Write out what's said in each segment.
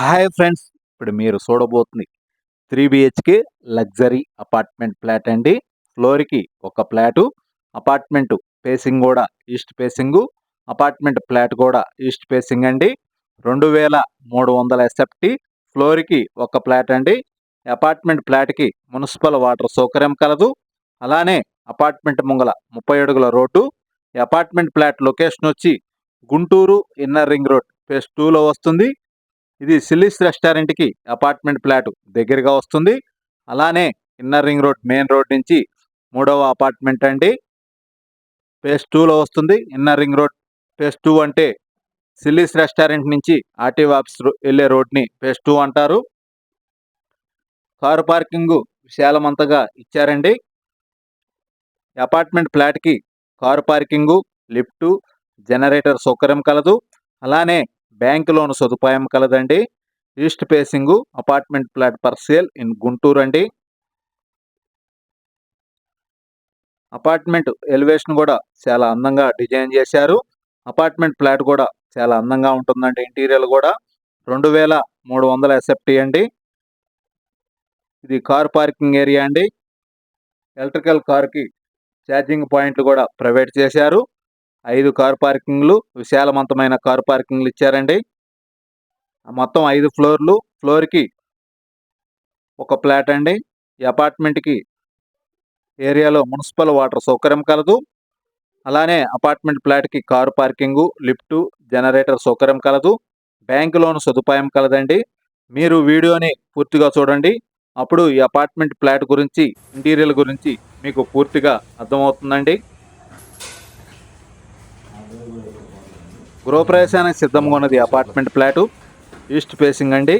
Hi friends ఇప్పుడు మీరు చూడబోతుంది three BHK luxury apartment flat అండి. ఫ్లోర్కి ఒక ఫ్లాటు అపార్ట్మెంట్ ఫేసింగ్ కూడా ఈస్ట్ ఫేసింగ్ అపార్ట్మెంట్ ఫ్లాట్ కూడా ఈస్ట్ ఫేసింగ్ అండి. రెండు వేల మూడు వందల ఎస్ఎఫ్టీ ఫ్లోర్కి ఒక ఫ్లాట్ అండి. అపార్ట్మెంట్ ఫ్లాట్కి మున్సిపల్ వాటర్ సౌకర్యం కలదు. అలానే అపార్ట్మెంట్ ముంగల ముప్పై అడుగుల రోడ్డు అపార్ట్మెంట్ ఫ్లాట్ లొకేషన్ వచ్చి Guntur inner ring road phase టూలో వస్తుంది. ఇది సిల్లీస్ రెస్టారెంట్కి అపార్ట్మెంట్ ఫ్లాట్ దగ్గరగా వస్తుంది. అలానే inner ring road main road నుంచి మూడవ అపార్ట్మెంట్ అండి. ఫేస్ టూలో వస్తుంది. Inner ring road phase two అంటే సిల్లీస్ రెస్టారెంట్ నుంచి ఆర్టీఓ ఆఫీస్ వెళ్ళే రోడ్ని ఫేస్ టూ అంటారు. కారు పార్కింగ్ విశాలమంతగా ఇచ్చారండి. అపార్ట్మెంట్ ఫ్లాట్కి కారు పార్కింగు లిఫ్టు జనరేటర్ సౌకర్యం కలదు. అలానే బ్యాంక్ లోన్ సదుపాయం కలదండి. East facing apartment flat for sale in Guntur అండి. అపార్ట్మెంట్ ఎలివేషన్ కూడా చాలా అందంగా డిజైన్ చేశారు. అపార్ట్మెంట్ ఫ్లాట్ కూడా చాలా అందంగా ఉంటుందండి ఇంటీరియర్ కూడా. రెండు వేల మూడు వందల ఎస్ఎఫ్టీ అండి. ఇది కార్ పార్కింగ్ ఏరియా అండి. ఎలక్ట్రికల్ కార్కి ఛార్జింగ్ పాయింట్లు కూడా ప్రొవైడ్ చేశారు. ఐదు కార్ పార్కింగ్లు విశాలవంతమైన కార్ పార్కింగ్లు ఇచ్చారండి. మొత్తం ఐదు ఫ్లోర్లు ఫ్లోర్కి ఒక ఫ్లాట్ అండి. ఈ అపార్ట్మెంట్కి ఏరియాలో మున్సిపల్ వాటర్ సౌకర్యం కలదు. అలానే అపార్ట్మెంట్ ఫ్లాట్కి కారు పార్కింగు లిఫ్టు జనరేటర్ సౌకర్యం కలదు. బ్యాంక్ లోన్ సదుపాయం కలదండి. మీరు వీడియోని పూర్తిగా చూడండి. అప్పుడు ఈ అపార్ట్మెంట్ ఫ్లాట్ గురించి ఇంటీరియర్ గురించి మీకు పూర్తిగా అర్థమవుతుందండి. గృహప్రవేశానికి సిద్ధంగా ఉన్నది అపార్ట్మెంట్ ఫ్లాటు ఈస్ట్ ఫేసింగ్ అండి.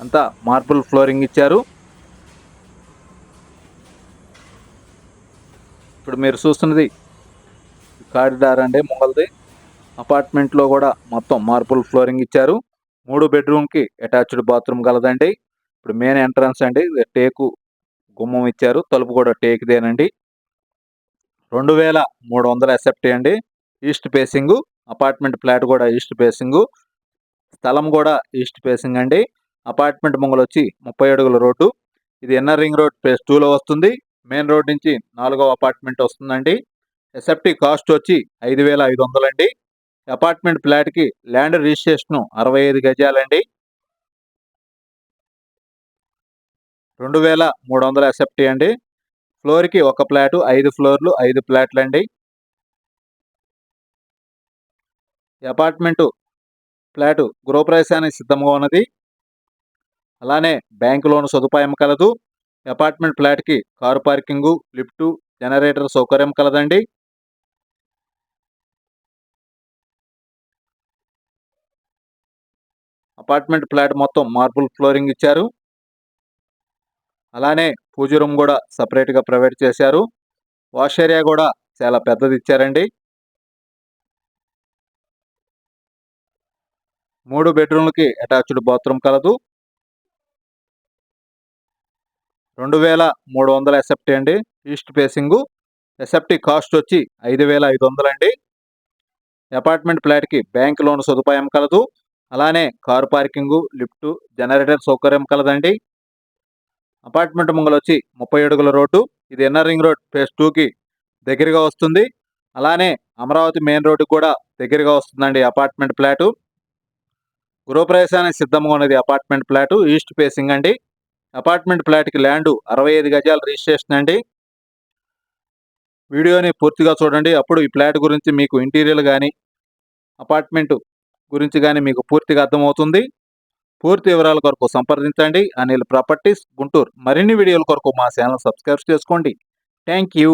అంతా మార్బుల్ ఫ్లోరింగ్ ఇచ్చారు. ఇప్పుడు మీరు చూస్తున్నది కారిడార్ అండి ముంగల్ది. అపార్ట్మెంట్లో కూడా మొత్తం మార్బుల్ ఫ్లోరింగ్ ఇచ్చారు. మూడు బెడ్రూమ్కి అటాచ్డ్ బాత్రూమ్ కలదండి ఇప్పుడు మెయిన్ ఎంట్రన్స్ అండి. టేకు గుమ్మం ఇచ్చారు. తలుపు కూడా టేక్దేనండి. రెండు వేల మూడు వందల ఎస్ఎఫ్టీ అండి. ఈస్ట్ ఫేసింగ్ అపార్ట్మెంట్ ఫ్లాట్ కూడా ఈస్ట్ ఫేసింగ్ స్థలం కూడా ఈస్ట్ ఫేసింగ్ అండి. అపార్ట్మెంట్ ముంగలు వచ్చి ముప్పై అడుగుల రోడ్డు. ఇది ఎన్ఆర్ రింగ్ రోడ్ ఫేస్ టూలో వస్తుంది. మెయిన్ రోడ్ నుంచి నాలుగవ అపార్ట్మెంట్ వస్తుందండి. ఎస్ఎఫ్టీ కాస్ట్ వచ్చి ఐదు వేల ఐదు వందలండి. అపార్ట్మెంట్ ఫ్లాట్కి ల్యాండ్ రిజిస్ట్రేషన్ అరవై ఐదు గజాలండి. రెండు వేల మూడు వందల ఎస్ఎఫ్టీ అండి. ఫ్లోర్కి ఒక ఫ్లాటు ఐదు ఫ్లోర్లు ఐదు ఫ్లాట్లు అండి అపార్ట్మెంటు ఫ్లాటు గృహప్రవేశానికి సిద్ధంగా ఉన్నది. అలానే బ్యాంకు లోన్ సదుపాయం కలదు. అపార్ట్మెంట్ ఫ్లాట్కి కారు పార్కింగు లిఫ్టు జనరేటర్ సౌకర్యం కలదండి. అపార్ట్మెంట్ ఫ్లాట్ మొత్తం మార్బుల్ ఫ్లోరింగ్ ఇచ్చారు. అలానే పూజ రూమ్ కూడా సపరేట్గా ప్రొవైడ్ చేశారు. వాష్ ఏరియా కూడా చాలా పెద్దది ఇచ్చారండి. మూడు బెడ్రూమ్లకి అటాచ్డ్ బాత్రూమ్ కలదు. రెండు వేల మూడు వందల ఎస్ఎఫ్టీ అండి. East facing. ఎస్ఎఫ్టీ కాస్ట్ వచ్చి ఐదు వేల ఐదు వందలండి అపార్ట్మెంట్ ఫ్లాట్కి బ్యాంక్ లోన్ సదుపాయం కలదు. అలానే కారు పార్కింగు లిఫ్ట్ జనరేటర్ సౌకర్యం కలదండి. అపార్ట్మెంట్ ముంగలు వచ్చి ముప్పై అడుగుల రోడ్డు. ఇది ఎన్నర్ రింగ్ రోడ్ ఫేస్ టూకి దగ్గరగా వస్తుంది. అలానే అమరావతి మెయిన్ రోడ్డు కూడా దగ్గరగా వస్తుందండి అపార్ట్మెంట్ ఫ్లాటు. గృహప్రవేశానికి సిద్ధంగా ఉన్నది అపార్ట్మెంట్ ఫ్లాటు ఈస్ట్ ఫేసింగ్ అండి. అపార్ట్మెంట్ ఫ్లాట్కి ల్యాండ్ అరవై ఐదు గజాలు రిజిస్ట్రేషన్ అండి. వీడియోని పూర్తిగా చూడండి. అప్పుడు ఈ ఫ్లాట్ గురించి మీకు ఇంటీరియర్ కానీ అపార్ట్మెంట్ గురించి కానీ మీకు పూర్తిగా అర్థమవుతుంది. పూర్తి వివరాల కొరకు సంప్రదించండి. అనిల్ ప్రాపర్టీస్ గుంటూరు. మరిన్ని వీడియోల కొరకు మా ఛానల్ సబ్స్క్రైబ్ చేసుకోండి. Thank you